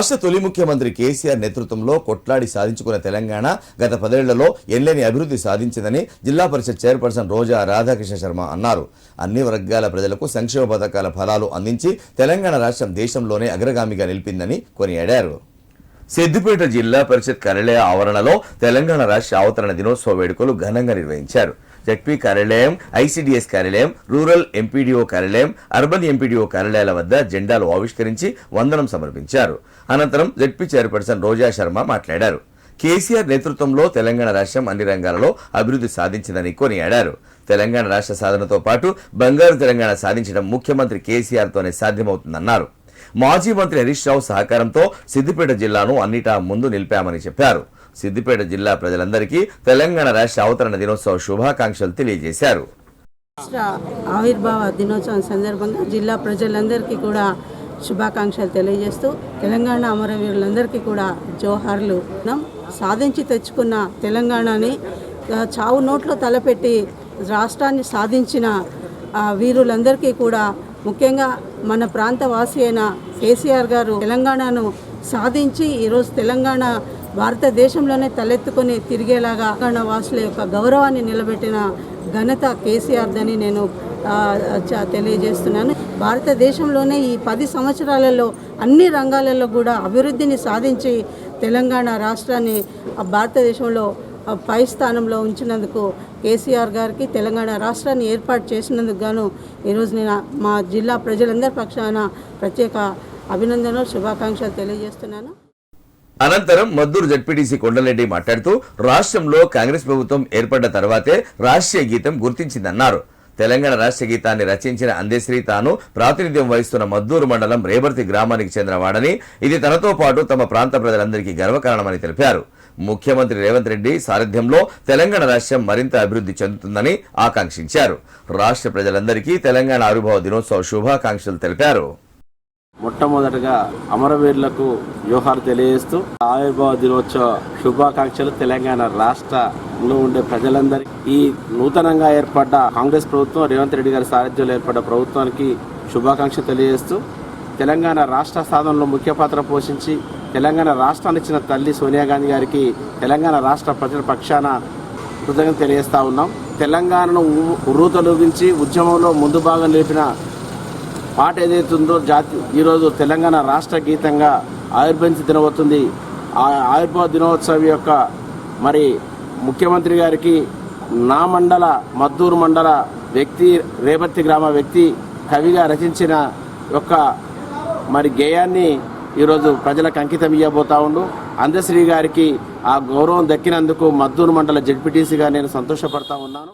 రాష్ట్ర తొలి ముఖ్యమంత్రి కేసీఆర్ నేతృత్వంలో కొట్లాడి సాధించుకున్న తెలంగాణ గత పదేళ్ళలో ఎల్లేని అభివృద్ధి సాధించిందని జిల్లా పరిషత్ చైర్పర్సన్ రోజా రాధాకృష్ణ శర్మ అన్నారు. అన్ని వర్గాల ప్రజలకు సంక్షేమ పథకాల ఫలాలు అందించి తెలంగాణ రాష్ట్రం దేశంలోనే అగ్రగామిగా నిలిపిందని కొనియాడారు. సిద్దిపేట జిల్లా పరిషత్ కార్యాలయ ఆవరణలో తెలంగాణ రాష్ట్ర అవతరణ దినోత్సవ వేడుకలు ఘనంగా నిర్వహించారు. జడ్పీ కార్యాలయం ఐసిడిఎస్ కార్యాలయం రూరల్ ఎంపీడీఓ కార్యాలయం అర్బన్ ఎంపీడీఓ కార్యాలయాల వద్ద జెండాలు ఆవిష్కరించి వందనం సమర్పించారు. అనంతరం జడ్పీ చైర్పర్సన్ రోజా శర్మ మాట్లాడారు. కేసీఆర్ నేతృత్వంలో తెలంగాణ రాష్ట్రం అన్ని రంగాలలో అభివృద్ధి సాధించిందని కొనియాడారు. తెలంగాణ రాష్ట్ర సాధనతో పాటు బంగారు తెలంగాణ సాధించడం ముఖ్యమంత్రి కేసీఆర్తోనే సాధ్యమవుతుందన్నారు. మాజీ మంత్రి హరీష్ రావు సహకారంతో సిద్దిపేట జిల్లాను అన్నిటా ముందు నిలిపామని చెప్పారు. సిద్దిపేట జిల్లా ప్రజలందరికీ తెలంగాణ రాష్ట్ర అవతరణ దినోత్సవ శుభాకాంక్షలు తెలియజేశారు. రాష్ట్ర ఆవిర్భావ దినోత్సవం సందర్భంగా జిల్లా ప్రజలందరికీ కూడా శుభాకాంక్షలు తెలియజేస్తూ తెలంగాణ అమరవీరులందరికీ కూడా జోహార్లు సాధించి తెచ్చుకున్న తెలంగాణని చావు నోట్లో తలపెట్టి రాష్ట్రాన్ని సాధించిన వీరులందరికీ కూడా ముఖ్యంగా మన ప్రాంత వాసి అయిన కేసీఆర్ గారు తెలంగాణను సాధించి ఈరోజు తెలంగాణ భారతదేశంలోనే తలెత్తుకొని తిరిగేలాగా తెలంగాణ వాసుల యొక్క గౌరవాన్ని నిలబెట్టిన ఘనత కేసీఆర్దని నేను తెలియజేస్తున్నాను. భారతదేశంలోనే ఈ పది సంవత్సరాలలో అన్ని రంగాలలో కూడా అభివృద్ధిని సాధించి తెలంగాణ రాష్ట్రాన్ని భారతదేశంలో పై స్థానంలో ఉంచినందుకు కేసీఆర్ గారికి తెలంగాణ రాష్ట్రాన్ని ఏర్పాటు చేసినందుకు గాను ఈరోజు నేను మా జిల్లా ప్రజలందరి పక్షాన ప్రత్యేక అభినందనలు శుభాకాంక్షలు తెలియజేస్తున్నాను. అనంతరం మద్దూరు జడ్పీటీసీ కొండలరెడ్డి మాట్లాడుతూ రాష్ట్రంలో కాంగ్రెస్ ప్రభుత్వం ఏర్పడ్డ తర్వాతే రాష్ట్రీయ గీతం గుర్తించిందన్నారు. తెలంగాణ రాష్ట్ర గీతాన్ని రచించిన అందశ్రీ తాను ప్రాతినిధ్యం వహిస్తున్న మద్దూరు మండలం రేబర్తి గ్రామానికి చెందినవాడని ఇది తనతో పాటు తమ ప్రాంత ప్రజలందరికీ గర్వకారణమని తెలిపారు. ముఖ్యమంత్రి రేవంత్ రెడ్డి సారథ్యంలో తెలంగాణ రాష్ట్రం మరింత అభివృద్ధి చెందుతుందని ఆకాంక్షించారు. రాష్ట్ర ప్రజలందరికీ తెలంగాణ ఆవిర్భావ దినోత్సవ శుభాకాంక్షలు తెలిపారు. మొట్టమొదటగా అమరవీరులకు వ్యూహాలు తెలియజేస్తూ ఆవిర్భావ దినోత్సవ శుభాకాంక్షలు తెలంగాణ రాష్ట్రంలో ఉండే ప్రజలందరికీ. ఈ నూతనంగా ఏర్పడ్డ కాంగ్రెస్ ప్రభుత్వం రేవంత్ రెడ్డి గారి సారథ్యంలో ఏర్పడ్డ ప్రభుత్వానికి శుభాకాంక్షలు తెలియజేస్తూ తెలంగాణ రాష్ట్ర సాధనలో ముఖ్య పాత్ర పోషించి తెలంగాణ రాష్ట్రాన్ని ఇచ్చిన తల్లి సోనియా గాంధీ గారికి తెలంగాణ రాష్ట్ర ప్రజల పక్షాన కృతజ్ఞత తెలియజేస్తా ఉన్నాం. తెలంగాణను ఉ- ఉర్రూతలూగించి ఉద్యమంలో ముందు భాగం లేపిన పాట ఏదైతుందో జాతి ఈరోజు తెలంగాణ రాష్ట్ర గీతంగా ఆవిర్భవించి దినవుతుంది ఆ ఆవిర్భావ దినోత్సవం యొక్క మరి ముఖ్యమంత్రి గారికి నా మండల మద్దూరు మండల వ్యక్తి రేపతి గ్రామ వ్యక్తి కవిగా రచించిన యొక్క మరి గేయాన్ని ఈరోజు ప్రజలకు అంకితం ఇవ్వబోతా ఉండు. అందశ్రీ గారికి ఆ గౌరవం దక్కినందుకు మద్దూరు మండల జడ్పీటీసీగా నేను సంతోషపడతా ఉన్నాను.